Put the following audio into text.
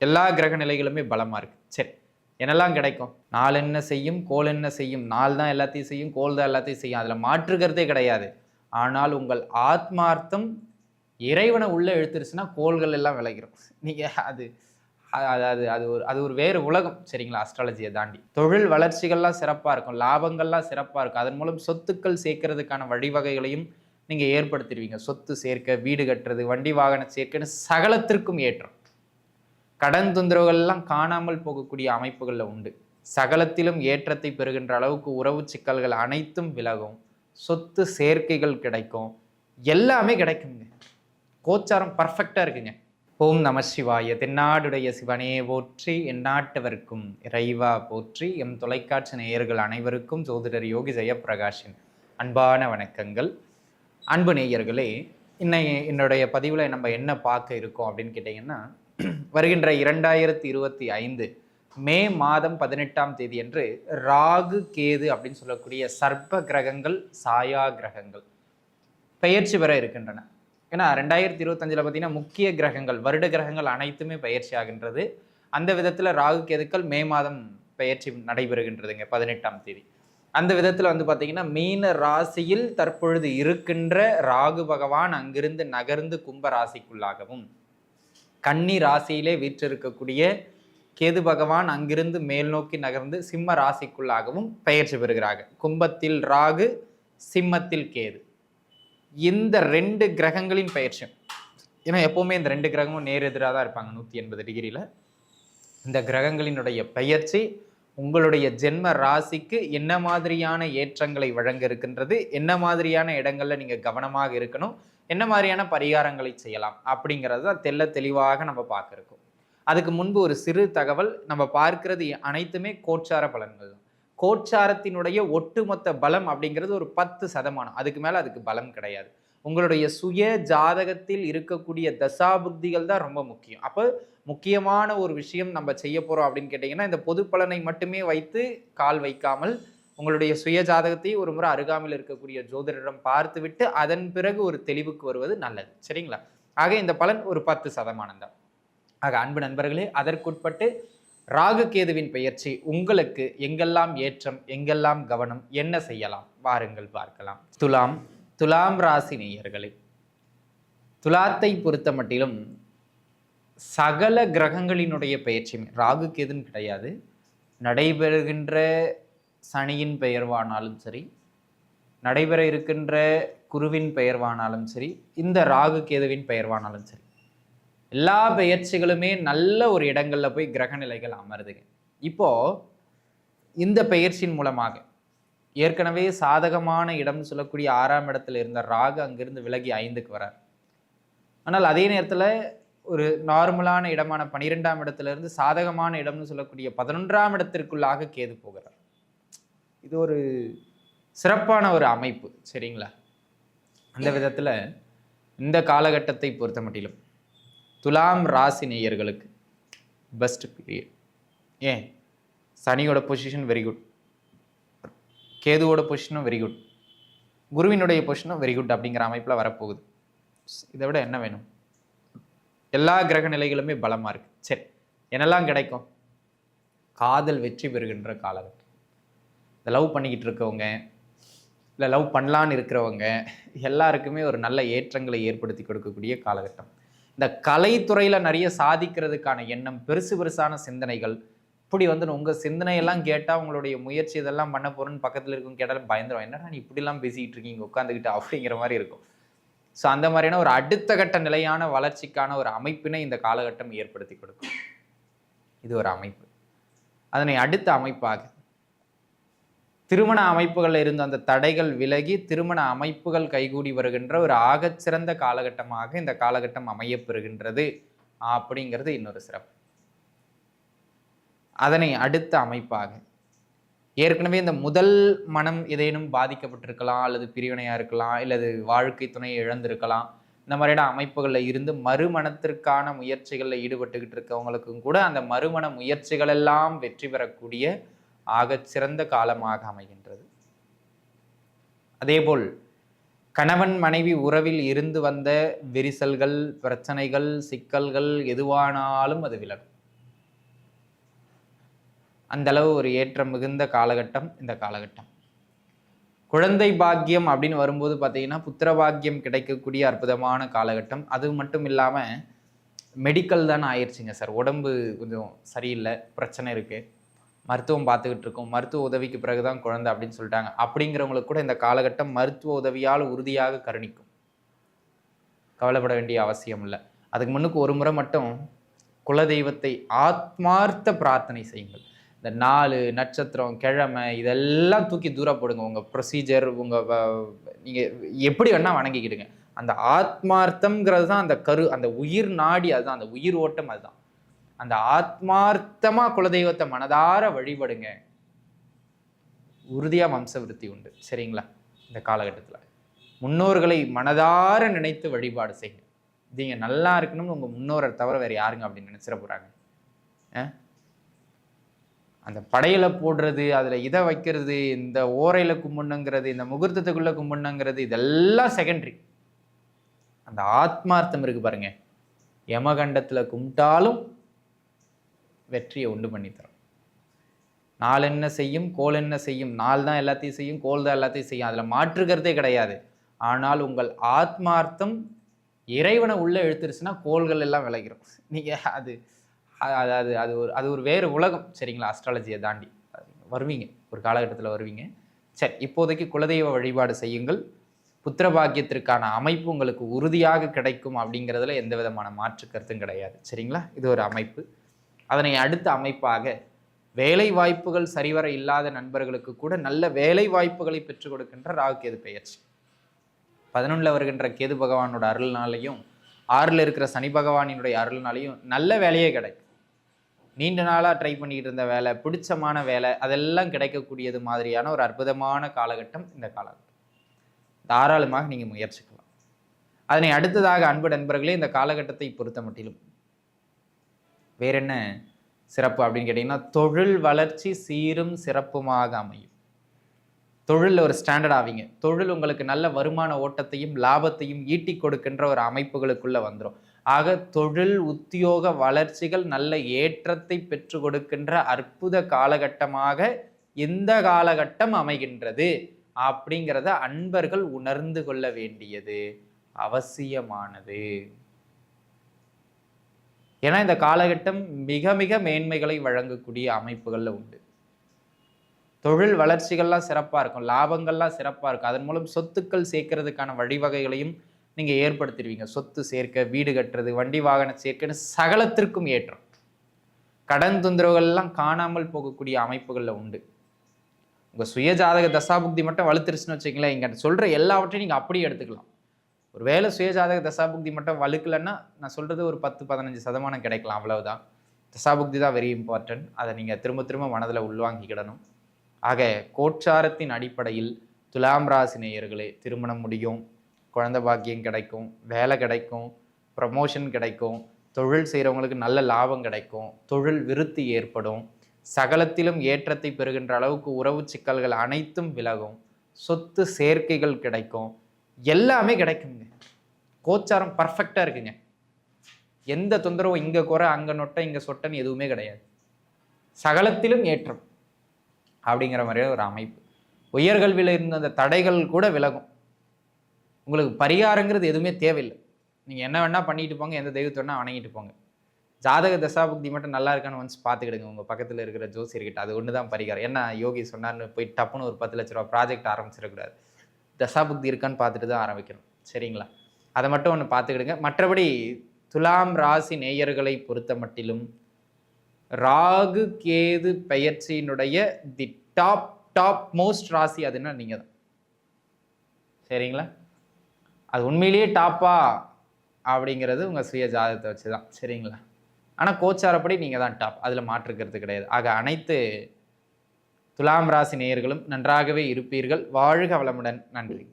எல்லா கிரக நிலைகளுமே பலமாக இருக்குது சரி என்னெல்லாம் கிடைக்கும்? நாள் என்ன செய்யும் கோல் என்ன செய்யும்? நாள் தான் எல்லாத்தையும் செய்யும் கோல் தான் எல்லாத்தையும் செய்யும். அதில் மாற்றுக்கிறதே கிடையாது. ஆனால் உங்கள் ஆத்மார்த்தம் இறைவனை உள்ளே இழுத்துருச்சுன்னா கோள்கள் எல்லாம் விளைகிறோம் நீங்கள் அது அது அது அது ஒரு அது ஒரு வேறு உலகம். சரிங்களா? அஸ்ட்ராலஜியை தாண்டி. தொழில் வளர்ச்சிகள்லாம் சிறப்பாக இருக்கும். லாபங்கள்லாம் சிறப்பாக இருக்கும். அதன் மூலம் சொத்துக்கள் சேர்க்கறதுக்கான வழிவகைகளையும் நீங்கள் ஏற்படுத்திடுவீங்க சொத்து சேர்க்க வீடு கட்டுறது வண்டி வாகன சேர்க்கன்னு சகலத்திற்கும் ஏற்றம். கடன் தொந்தரவுகள்லாம் காணாமல் போகக்கூடிய அமைப்புகளில் உண்டு. சகலத்திலும் ஏற்றத்தை பெறுகின்ற அளவுக்கு உறவு சிக்கல்கள் அனைத்தும் விலகும். சொத்து சேர்க்கைகள் கிடைக்கும். எல்லாமே கிடைக்குங்க. கோச்சாரம் பர்ஃபெக்டாக இருக்குங்க. ஓம் நம சிவாய. தென்னாடுடைய சிவனே போற்றி எந்நாட்டவர்க்கும் இறைவா போற்றி எம் தொலைக்காட்சி நேயர்கள் அனைவருக்கும் ஜோதிடர் யோகி ஜெயப்பிரகாஷின் அன்பான வணக்கங்கள். அன்பு நேயர்களே இன்னை என்னுடைய பதிவில் நம்ம என்ன பார்க்க இருக்கோம் அப்படின்னு கேட்டிங்கன்னா வருகின்ற இரண்டாயிரத்தி இருபத்தி ஐந்து மே மாதம் பதினெட்டாம் தேதி அன்று ராகு கேது அப்படின்னு சொல்லக்கூடிய சர்ப்ப கிரகங்கள் சாயா கிரகங்கள் பெயர்ச்சி பெற இருக்கின்றன. ஏன்னா ரெண்டாயிரத்தி இருபத்தஞ்சில் பார்த்தீங்கன்னா முக்கிய கிரகங்கள் வருட கிரகங்கள் அனைத்துமே பயிற்சி ஆகின்றது. அந்த விதத்தில் ராகு கேதுக்கள் மே மாதம் பயிற்சி நடைபெறுகின்றதுங்க பதினெட்டாம் தேதி. அந்த விதத்தில் வந்து பார்த்தீங்கன்னா மீன ராசியில் தற்பொழுது இருக்கின்ற ராகு பகவான் அங்கிருந்து நகர்ந்து கும்ப ராசிக்குள்ளாகவும் கன்னி ராசியிலே வீற்றிருக்கக்கூடிய கேது பகவான் அங்கிருந்து மேல் நோக்கி நகர்ந்து சிம்ம ராசிக்குள்ளாகவும் பெயர்ச்சி பெறுகிறார்கள். கும்பத்தில் ராகு சிம்மத்தில் கேது. இந்த ரெண்டு கிரகங்களின் பயிற்சியும் ஏன்னா எப்போவுமே இந்த ரெண்டு கிரகமும் நேர் எதிராக தான் இருப்பாங்க நூற்றி எண்பது டிகிரியில். இந்த கிரகங்களினுடைய பெயர்ச்சி உங்களுடைய ஜென்ம ராசிக்கு என்ன மாதிரியான ஏற்றங்களை வழங்க இருக்கின்றது என்ன மாதிரியான இடங்களில் நீங்கள் கவனமாக இருக்கணும் என்ன மாதிரியான பரிகாரங்களை செய்யலாம் அப்படிங்கிறது தான் தெல்ல தெளிவாக நம்ம பார்க்குறோம் அதுக்கு முன்பு ஒரு சிறு தகவல் நம்ம பார்க்கிறது அனைத்துமே கோச்சார பலன்கள் தான். கோச்சாரத்தினுடைய ஒட்டுமொத்த பலம் அப்படிங்கிறது ஒரு பத்து சதமானம். அதுக்கு மேலே அதுக்கு பலம் கிடையாது. உங்களுடைய சுய ஜாதகத்தில் இருக்கக்கூடிய தசாபுக்திகள் தான் ரொம்ப முக்கியம். அப்போ முக்கியமான ஒரு விஷயம் நம்ம செய்ய போகிறோம் அப்படின்னு கேட்டிங்கன்னா இந்த பொது பலனை மட்டுமே வைத்து கால் வைக்காமல் உங்களுடைய சுய ஜாதகத்தை ஒரு முறை அருகாமையில் இருக்கக்கூடிய ஜோதிடரிடம் பார்த்துவிட்டு அதன் பிறகு ஒரு தெளிவுக்கு வருவது நல்லது. சரிங்களா? ஆக இந்த பலன் ஒரு பத்து சதமானம் தான். ஆக அன்பு நண்பர்களே அதற்குட்பட்டு ராகு கேதுவின் பெயர்ச்சி உங்களுக்கு எங்கெல்லாம் ஏற்றம் எங்கெல்லாம் கவனம் என்ன செய்யலாம்? வாருங்கள் பார்க்கலாம். துலாம் துலாம் ராசி நேயர்களே துலாத்தை பொறுத்த மட்டிலும் சகல கிரகங்களினுடைய பெயர்ச்சியுமே ராகு கேதுன்னு கிடையாது. நடைபெறுகின்ற சனியின் பெயர்வானாலும் சரி நடைபெற இருக்கின்ற குருவின் பெயர்வானாலும் சரி இந்த ராகு கேதுவின் பெயர்வானாலும் சரி எல்லா பெயர்ச்சிகளுமே நல்ல ஒரு இடங்களில் போய் கிரக நிலைகள் அமருதுங்க இப்போது இந்த பெயர்ச்சியின் மூலமாக ஏற்கனவே சாதகமான இடம்னு சொல்லக்கூடிய ஆறாம் இடத்துல இருந்த ராகு அங்கிருந்து விலகி ஐந்துக்கு வரார். ஆனால் அதே நேரத்தில் ஒரு நார்மலான இடமான பனிரெண்டாம் இடத்துல இருந்து சாதகமான இடம்னு சொல்லக்கூடிய பதினொன்றாம் இடத்திற்குள்ளாக கேது போகிறார். இது ஒரு சிறப்பான ஒரு அமைப்பு சரிங்களா? அந்த விதத்தில் இந்த காலகட்டத்தை பொறுத்த மட்டிலும் துலாம் ராசி நேயர்களுக்கு பெஸ்ட் பீரியட் ஏன்? சனியோட பொசிஷன் வெரி குட் கேதுவோட பொசிஷனும் வெரி குட் குருவினுடைய பொசிஷனும் வெரி குட் அப்படிங்கிற அமைப்பில் வரப்போகுது. இதை விட என்ன வேணும்? எல்லா கிரக நிலைகளுமே பலமாக இருக்குது சரி என்னெல்லாம் கிடைக்கும்? காதல் வெற்றி பெறுகின்ற காலகட்டம். இந்த லவ் பண்ணிக்கிட்டு இருக்கவங்க இல்லை லவ் பண்ணலான்னு இருக்கிறவங்க எல்லாருக்குமே ஒரு நல்ல ஏற்றங்களை ஏற்படுத்தி கொடுக்கக்கூடிய காலகட்டம். இந்த கலைத்துறையில் நிறைய சாதிக்கிறதுக்கான எண்ணம் பெருசு பெருசான சிந்தனைகள் இப்படி வந்து உங்கள் சிந்தனையெல்லாம் கேட்டால் உங்களுடைய முயற்சி இதெல்லாம் பண்ண போகிறேன்னு பக்கத்தில் இருக்கும் கேட்டாலும் பயந்துடும் என்னடா நீ இப்படிலாம் பேசிக்கிட்டு இருக்கீங்க உட்காந்துக்கிட்டு அப்படிங்கிற மாதிரி இருக்கும். ஸோ அந்த மாதிரியான ஒரு அடுத்த கட்ட நிலையான வளர்ச்சிக்கான ஒரு அமைப்பினை இந்த காலகட்டம் ஏற்படுத்தி கொடுக்கும். இது ஒரு அமைப்பு. அதனை அடுத்த அமைப்பாக திருமண அமைப்புகளில் இருந்த அந்த தடைகள் விலகி திருமண அமைப்புகள் கைகூடி வருகின்ற ஒரு ஆகச்சிறந்த காலகட்டமாக இந்த காலகட்டம் அமையப்பெறுகின்றது அப்படிங்கிறது இன்னொரு சிறப்பு. அதனை அடுத்த அமைப்பாக ஏற்கனவே இந்த முதல் மனம் ஏதேனும் பாதிக்கப்பட்டிருக்கலாம் அல்லது பிரிவினையாக இருக்கலாம் அல்லது வாழ்க்கை துணையை இழந்திருக்கலாம் இந்த மாதிரியான அமைப்புகளில் இருந்து மறுமணத்திற்கான முயற்சிகளில் ஈடுபட்டுக்கிட்டு இருக்கவங்களுக்கும் கூட அந்த மறுமண முயற்சிகளெல்லாம் வெற்றி பெறக்கூடிய ஆகச் சிறந்த காலமாக அமைகின்றது. அதேபோல் கணவன் மனைவி உறவில் இருந்து வந்த விரிசல்கள் பிரச்சனைகள் சிக்கல்கள் எதுவானாலும் அது விலகும். அந்த அளவு ஒரு ஏற்றம் மிகுந்த காலகட்டம் இந்த காலகட்டம். குழந்தை பாக்கியம் அப்படின்னு வரும்போது பார்த்தீங்கன்னா புத்திர பாக்கியம் கிடைக்கக்கூடிய அற்புதமான காலகட்டம். அது மட்டும் இல்லாமல் மெடிக்கல் தானே ஆயிடுச்சுங்க சார். உடம்பு கொஞ்சம் சரியில்லை பிரச்சனை இருக்குது மருத்துவம் பார்த்துக்கிட்டு இருக்கோம். மருத்துவ உதவிக்கு பிறகு தான் குழந்தை அப்படின்னு சொல்லிட்டாங்க. அப்படிங்கிறவங்களுக்கு கூட இந்த காலகட்டம் மருத்துவ உதவியால் உறுதியாக கருணிக்கும். கவலைப்பட வேண்டிய அவசியம் இல்லை. அதுக்கு முன்னுக்கு ஒரு முறை மட்டும் குலதெய்வத்தை ஆத்மார்த்த பிரார்த்தனை செய்யுங்கள். இந்த நாலு நட்சத்திரம் கிழமை இதெல்லாம் தூக்கி தூர போடுங்க. உங்கள் ப்ரொசீஜர் உங்கள் நீங்கள் எப்படி வேணால் வணங்கிக்கிடுங்க. அந்த ஆத்மார்த்தம்ங்கிறது தான் அந்த கரு அந்த உயிர் நாடி அதுதான் அந்த உயிர் ஓட்டம் அதுதான். அந்த ஆத்மார்த்தமாக குலதெய்வத்தை மனதார வழிபடுங்க. உறுதியாக வம்சவிருத்தி உண்டு. சரிங்களா? இந்த காலகட்டத்தில். முன்னோர்களை மனதார நினைத்து வழிபாடு செய்யுங்க. நீங்க நல்லா இருக்கணும்னு உங்கள் முன்னோரை தவிர வேறு யாருங்க அப்படின்னு நினச்சிட போகிறாங்க அந்த படையில போடுறது அதில் இதை வைக்கிறது இந்த ஓரையில் கும்பிடணுங்கிறது இந்த முகூர்த்தத்துக்குள்ளே கும்பிடணுங்கிறது இதெல்லாம் செகண்டரி அந்த ஆத்மார்த்தம் இருக்குது பாருங்க. யமகண்டத்தில் கும்பிட்டாலும் வெற்றியை உண்டு பண்ணித்தரும் நாள் என்ன செய்யும் கோல் என்ன செய்யும் நாள் தான் எல்லாத்தையும் செய்யும் கோல் தான் எல்லாத்தையும் செய்யும் அதில் மாற்றுக்கிறதே கிடையாது. ஆனால் உங்கள் ஆத்மார்த்தம் இறைவனை உள்ளே எழுத்துருச்சுன்னா கோள்கள் எல்லாம் விளைகிறோம் நீங்கள் அது அது அது அது ஒரு அது ஒரு வேறு உலகம். சரிங்களா? அஸ்ட்ராலஜியை தாண்டி. வருவீங்க. ஒரு காலகட்டத்தில் வருவீங்க. சரி இப்போதைக்கு குலதெய்வ வழிபாடு செய்யுங்கள். புத்திர பாக்கியத்திற்கான அமைப்பு உங்களுக்கு உறுதியாக கிடைக்கும் அப்படிங்கிறதுல எந்த விதமான மாற்று கருத்தும் கிடையாது. சரிங்களா? இது ஒரு அமைப்பு. அதனை அடுத்த அமைப்பாக வேலை வாய்ப்புகள் சரிவர இல்லாத நண்பர்களுக்கு கூட நல்ல வேலை வாய்ப்புகளை பெற்றுக் கொடுக்கின்ற ராகு கேது பெயர்ச்சி. பதினொன்றில் வருகின்ற கேது பகவானோட அருள்னாலையும் ஆறில் இருக்கிற சனி பகவானினுடைய அருள்னாலையும் நல்ல வேலையே கிடைக்கும். நீண்ட நாளாக ட்ரை பண்ணிக்கிட்டு இருந்த வேலை பிடிச்சமான வேலை அதெல்லாம் கிடைக்கக்கூடியது மாதிரியான ஒரு அற்புதமான காலகட்டம் இந்த காலகட்டம். தாராளமாக நீங்கள் முயற்சிக்கலாம். அதனை அடுத்ததாக அன்பு நண்பர்களே இந்த காலகட்டத்தை பொறுத்த மட்டிலும் வேற என்ன சிறப்பு அப்படின்னு கேட்டிங்கன்னா தொழில் வளர்ச்சி சீரும் சிறப்புமாக அமையும். தொழிலில் ஒரு ஸ்டாண்டர்ட் ஆவீங்க. தொழில் உங்களுக்கு நல்ல வருமான ஓட்டத்தையும் லாபத்தையும் ஈட்டி கொடுக்கின்ற ஒரு அமைப்புகளுக்குள்ளே வந்துடும் ஆக தொழில் உத்தியோக வளர்ச்சிகள் நல்ல ஏற்றத்தை பெற்று கொடுக்கின்ற அற்புத காலகட்டமாக இந்த காலகட்டம் அமைகின்றது அப்படிங்கிறத அன்பர்கள் உணர்ந்து கொள்ள வேண்டியது அவசியமானது. ஏன்னா இந்த காலகட்டம் மிக மிக மேன்மைகளை வழங்கக்கூடிய அமைப்புகளில் உண்டு. தொழில் வளர்ச்சிகள்லாம் சிறப்பாக இருக்கும். லாபங்கள்லாம் சிறப்பாக இருக்கும். அதன் மூலம் சொத்துக்கள் சேர்க்கறதுக்கான வழிவகைகளையும் நீங்கள் ஏற்படுத்திடுவீங்க. சொத்து சேர்க்க வீடு கட்டுறது வண்டி வாகன சேர்க்கன்னு சகலத்திற்கும் ஏற்றம். கடன் தொந்தரவுகள்லாம் காணாமல் போகக்கூடிய அமைப்புகளில் உண்டு. உங்கள் சுய ஜாதக தசாபுக்தி மட்டும் வலுத்துருச்சுன்னு வச்சுக்கங்களேன். இங்கே சொல்கிற எல்லாவற்றையும் நீங்கள் அப்படியே எடுத்துக்கலாம். ஒரு வேலை சுயஜாதக தசாபுக்தி மட்டும் வலுக்கலைன்னா நான் சொல்கிறது ஒரு பத்து பதினஞ்சு சதமானம் கிடைக்கலாம் அவ்வளவுதான். தசாபுக்தி தான் வெரி இம்பார்ட்டன்ட் அதை நீங்கள் திரும்ப திரும்ப மனதில் உள்வாங்கிக்கிடணும். ஆக கோட்சாரத்தின் அடிப்படையில் துலாம் ராசி நேயர்களே திருமணம் முடியும் குழந்த பாக்கியம் கிடைக்கும் வேலை கிடைக்கும் ப்ரமோஷன் கிடைக்கும் தொழில் செய்கிறவங்களுக்கு நல்ல லாபம் கிடைக்கும் தொழில் விருத்தி ஏற்படும் சகலத்திலும் ஏற்றத்தை பெறுகின்ற அளவுக்கு உறவு சிக்கல்கள் அனைத்தும் விலகும் சொத்து சேர்க்கைகள் கிடைக்கும் எல்லாமே கிடைக்குங்க. கோச்சாரம் பர்ஃபெக்டாக இருக்குங்க. எந்த தொந்தரவும் இங்கே குறை அங்கே நொட்டை இங்கே சொட்டைன்னு எதுவுமே கிடையாது. சகலத்திலும் ஏற்றம் அப்படிங்கிற மாதிரியான ஒரு அமைப்பு. உயர்கல்வியில் இருந்த அந்த தடைகள் கூட விலகும். உங்களுக்கு பரிகாரங்கிறது எதுவுமே தேவையில்லை. நீங்கள் என்ன வேணால் பண்ணிட்டு போங்க எந்த தெய்வத்தை வேணால் வணங்கிட்டு போங்க. ஜாதக தசாபுக்தி மட்டும் நல்லா இருக்கான்னு ஒன்ஸ் பார்த்துக்கிடுங்க. உங்கள் பக்கத்தில் இருக்கிற ஜோசியர்கிட்ட அது ஒன்று தான் பரிகாரம். என்ன யோகி சொன்னார்னு போய் டப்புன்னு ஒரு பத்து லட்ச ரூபா ப்ராஜெக்ட் ஆரம்பிச்சிடக்கூடாது. தசாபுக்தி இருக்கான்னு பார்த்துட்டு தான் ஆரம்பிக்கணும். சரிங்களா? அதை மட்டும் ஒன்று பார்த்துக்கிடுங்க. மற்றபடி துலாம் ராசி நேயர்களை பொறுத்த மட்டிலும் ராகு கேது பெயர்ச்சியினுடைய தி டாப் டாப் மோஸ்ட் ராசி அதுன்னா நீங்கள் தான். சரிங்களா? அது உண்மையிலேயே டாப்பா அப்படிங்கிறது உங்கள் சுய ஜாதகத்தை வச்சு தான் சரிங்களா? ஆனால் கோச்சாரப்படி நீங்கள் தான் டாப் அதில் மாற்றுக்கிறது கிடையாது. ஆக அனைத்து துலாம் ராசி நேயர்களும் நன்றாகவே இருப்பீர்கள். வாழ்க வளமுடன். நன்றி.